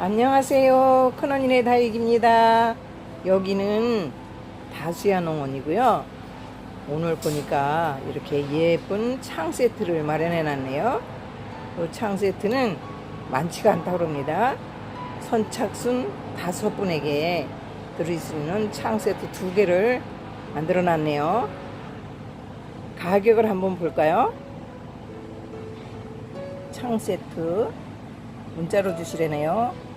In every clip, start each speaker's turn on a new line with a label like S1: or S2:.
S1: 안녕하세요. 큰언니네 다육입니다. 여기는 다수야 농원이고요. 오늘 보니까 이렇게 예쁜 창 세트를 마련해 놨네요. 이 창 세트는 많지가 않다고 합니다. 선착순 다섯 분에게 들을 수 있는 창 세트 두 개를 만들어 놨네요. 가격을 한번 볼까요? 창 세트 문자로 주시래네요.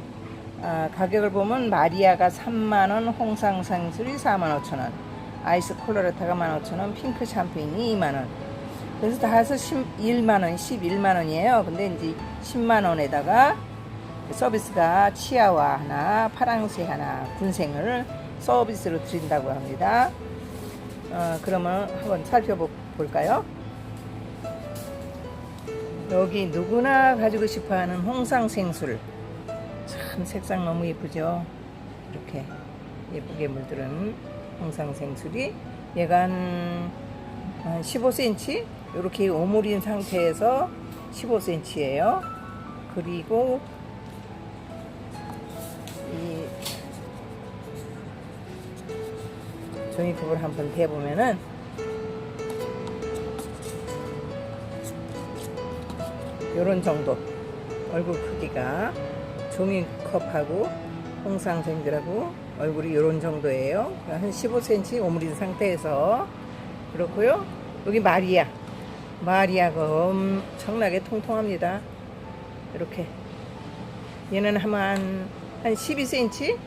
S1: 아, 가격을 보면 마리아가 3만원, 홍상 상술이 4만 5천원, 아이스 콜로레타가 1만 5천원, 핑크 샴페인이 2만원. 그래서 다 해서 11만원, 11만원이에요. 근데 이제 10만원에다가 서비스가 치아와 하나, 파랑새 하나, 군생을 서비스로 드린다고 합니다. 어, 그러면 한번 살펴볼까요? 여기 누구나 가지고 싶어하는 홍상생술 참 색상 너무 예쁘죠? 이렇게 예쁘게 물들은 홍상생술이 얘가 한, 한 15cm 이렇게 오므린 상태에서 15cm예요. 그리고 이 종이컵을 한번 대보면은 요런 정도 얼굴 크기가 종이컵하고 홍상생들하고 얼굴이 요런 정도예요. 한 15cm 오므린 상태에서. 그렇고요. 여기 마리아. 마리아가 엄청나게 통통합니다. 이렇게. 얘는 한, 한 12cm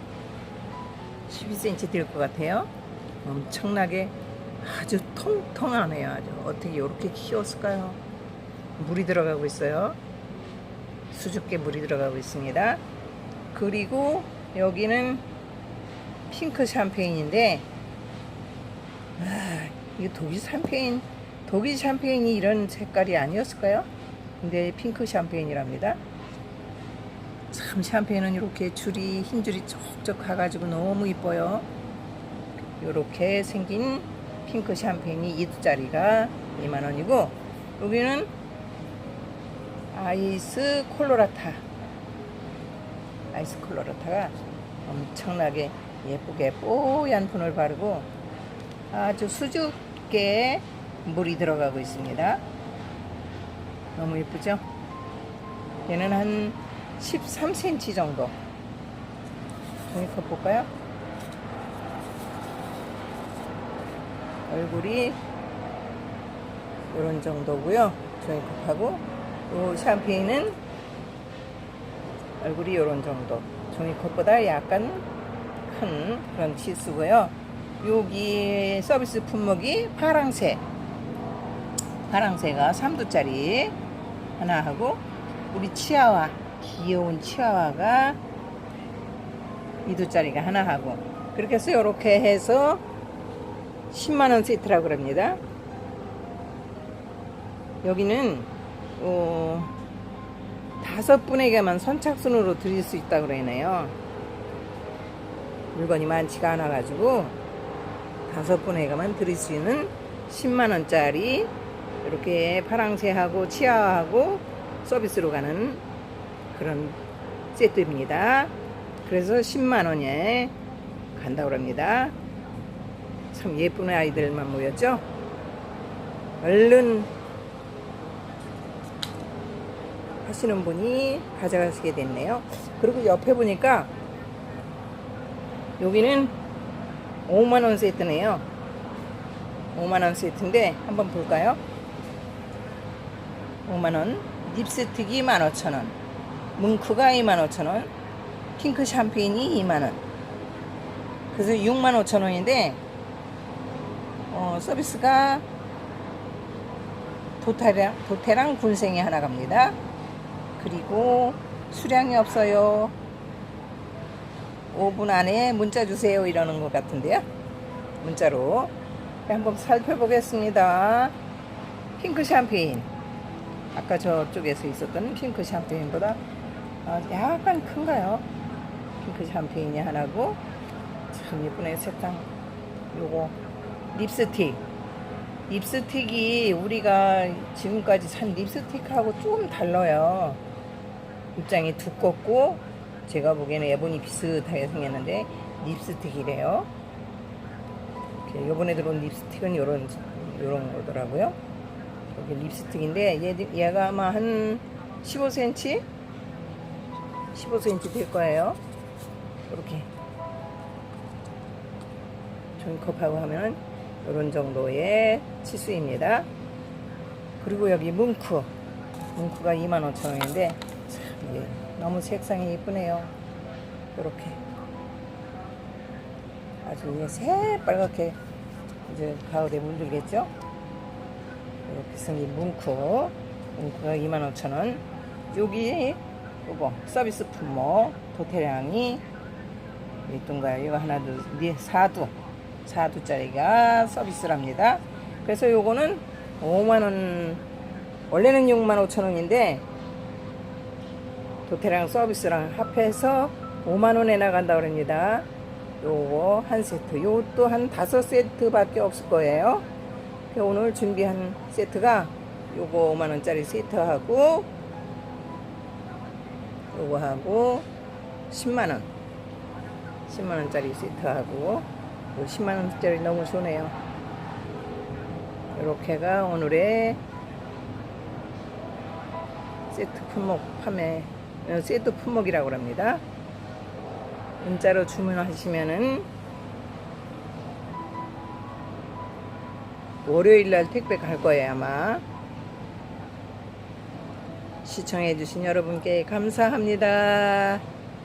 S1: 12cm 될 것 같아요. 엄청나게 아주 통통하네요. 아주 어떻게 이렇게 키웠을까요? 물이 들어가고 있어요. 수줍게 물이 들어가고 있습니다. 그리고 여기는 핑크 샴페인인데 아, 이게 독일 샴페인 독일 샴페인이 이런 색깔이 아니었을까요? 근데 핑크 샴페인이랍니다. 참 샴페인은 이렇게 줄이 흰 줄이 쩍쩍 가가지고 너무 이뻐요. 이렇게 생긴 핑크 샴페인이 2두짜리가 2만 원이고 여기는 아이스 콜로라타. 아이스 콜로라타가 엄청나게 예쁘게 뽀얀 분을 바르고 아주 수줍게 물이 들어가고 있습니다. 너무 예쁘죠? 얘는 한 13cm 정도. 종이컵 볼까요? 얼굴이 이런 정도고요. 종이컵하고 요 샴페인은 얼굴이 이런 정도. 종이컵보다 약간 큰 그런 치수고요. 여기 서비스 품목이 파랑새. 파랑새가 3두짜리 하나 하고 우리 치아와 귀여운 치아와가 2두짜리가 하나 하고 그렇게 해서 이렇게 해서 10만원 세트라고 합니다. 여기는 어, 다섯 분에게만 선착순으로 드릴 수 있다고 그러네요. 물건이 많지가 않아가지고 다섯 분에게만 드릴 수 있는 10만원짜리 이렇게 파랑새하고 치아하고 서비스로 가는 그런 세트입니다. 그래서 10만원에 간다고 합니다. 참 예쁜 아이들만 모였죠? 얼른 하시는 분이 가져가시게 됐네요. 그리고 옆에 보니까 여기는 5만원 세트네요. 5만원 세트인데 한번 볼까요? 5만원 립스틱이 15,000원 뭉크가 25,000원 핑크 샴페인이 2만원 그래서 65,000원인데 어, 서비스가 도태랑, 도태랑 군생이 하나 갑니다. 그리고 수량이 없어요. 5분 안에 문자 주세요 이러는 것 같은데요. 문자로 한번 살펴보겠습니다. 핑크 샴페인. 아까 저쪽에서 있었던 핑크 샴페인보다 아, 약간 큰가요? 핑크 샴페인이 하나고 참 예쁘네 색상. 요거 립스틱. 립스틱이 우리가 지금까지 산 립스틱하고 좀 달라요. 입장이 두껍고 제가 보기에는 에보니 비슷하게 생겼는데 립스틱이래요. 요번에 들어온 립스틱은 요런 요런 거더라고요. 여기 립스틱인데 얘, 얘가 아마 한 15cm? 15cm 될 거예요. 이렇게 종이컵하고 하면 이런 정도의 치수입니다. 그리고 여기 뭉크. 뭉크가 25,000원인데 참 이게 너무 색상이 예쁘네요. 이렇게 아주 이게 새빨갛게 이제 가을에 물들겠죠? 이렇게 생긴 뭉크. 뭉크가 25,000원. 여기 요거 서비스 품목 도태량이 있던가요? 이거 하나 둘네 사두 사두짜리가 서비스랍니다. 그래서 요거는 5만원 원래는 6만 5천원인데 도태랑 서비스랑 합해서 5만원에 나간다 그럽니다. 요거 한 세트 요것도 한 다섯 세트 밖에 없을 거예요. 오늘 준비한 세트가 요거 5만원짜리 세트하고 요거 하고 10만원 10만원짜리 세트하고 요 10만원짜리 너무 좋네요 이렇게가 오늘의 세트 품목 판매 어, 세트 품목이라고 합니다 문자로 주문하시면은 월요일 날 택배 갈 거예요 아마 시청해주신 여러분께 감사합니다.